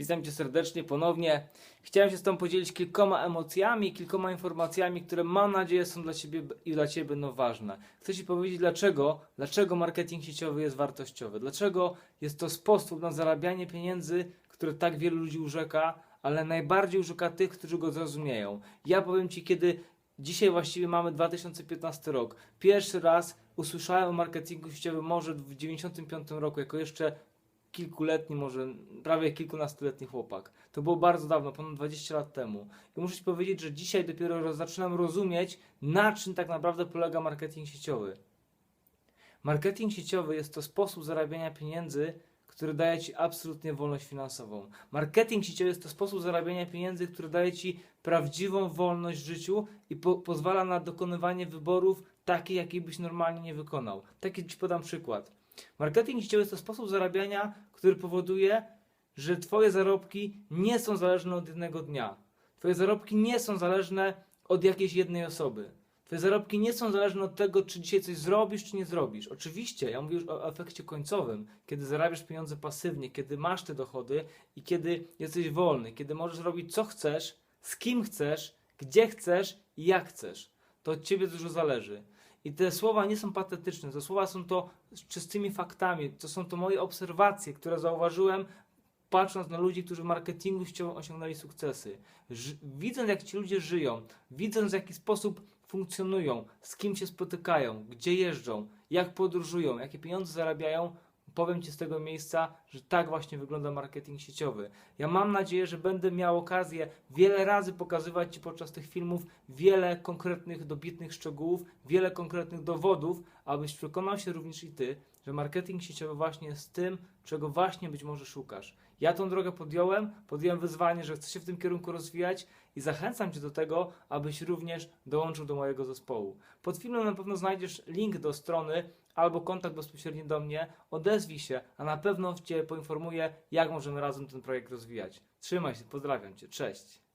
Witam Cię serdecznie ponownie. Chciałem się z Tobą podzielić kilkoma emocjami, kilkoma informacjami, które mam nadzieję są dla Ciebie i dla Ciebie będą ważne. Chcę Ci powiedzieć dlaczego, dlaczego marketing sieciowy jest wartościowy, dlaczego jest to sposób na zarabianie pieniędzy, który tak wielu ludzi urzeka, ale najbardziej urzeka tych, którzy go zrozumieją. Ja powiem Ci, kiedy dzisiaj właściwie mamy 2015 rok, pierwszy raz usłyszałem o marketingu sieciowym może w 95 roku, jako jeszcze kilkuletni, może prawie kilkunastoletni chłopak. To było bardzo dawno, ponad 20 lat temu. I muszę Ci powiedzieć, że dzisiaj dopiero zaczynam rozumieć, na czym tak naprawdę polega marketing sieciowy. Marketing sieciowy jest to sposób zarabiania pieniędzy, który daje Ci absolutnie wolność finansową. Marketing sieciowy jest to sposób zarabiania pieniędzy, który daje Ci prawdziwą wolność w życiu i po pozwala na dokonywanie wyborów takich, jakich byś normalnie nie wykonał. Taki Ci podam przykład. Marketing sieciowy to sposób zarabiania, który powoduje, że Twoje zarobki nie są zależne od jednego dnia. Twoje zarobki nie są zależne od jakiejś jednej osoby. Twoje zarobki nie są zależne od tego, czy dzisiaj coś zrobisz, czy nie zrobisz. Oczywiście, ja mówię już o efekcie końcowym, kiedy zarabiasz pieniądze pasywnie, kiedy masz te dochody i kiedy jesteś wolny, kiedy możesz robić co chcesz, z kim chcesz, gdzie chcesz i jak chcesz. To od ciebie dużo zależy. I te słowa nie są patetyczne, te słowa są to czystymi faktami, to są to moje obserwacje, które zauważyłem patrząc na ludzi, którzy w marketingu osiągnęli sukcesy. Widząc jak ci ludzie żyją, widząc w jaki sposób funkcjonują, z kim się spotykają, gdzie jeżdżą, jak podróżują, jakie pieniądze zarabiają, powiem Ci z tego miejsca, że tak właśnie wygląda marketing sieciowy. Ja mam nadzieję, że będę miał okazję wiele razy pokazywać Ci podczas tych filmów wiele konkretnych, dobitnych szczegółów, wiele konkretnych dowodów, abyś przekonał się również i Ty, że marketing sieciowy właśnie jest tym, czego właśnie być może szukasz. Ja tą drogę podjąłem, podjąłem wyzwanie, że chcę się w tym kierunku rozwijać i zachęcam Cię do tego, abyś również dołączył do mojego zespołu. Pod filmem na pewno znajdziesz link do strony albo kontakt bezpośredni do mnie. Odezwij się, a na pewno Cię poinformuję, jak możemy razem ten projekt rozwijać. Trzymaj się, pozdrawiam Cię, cześć.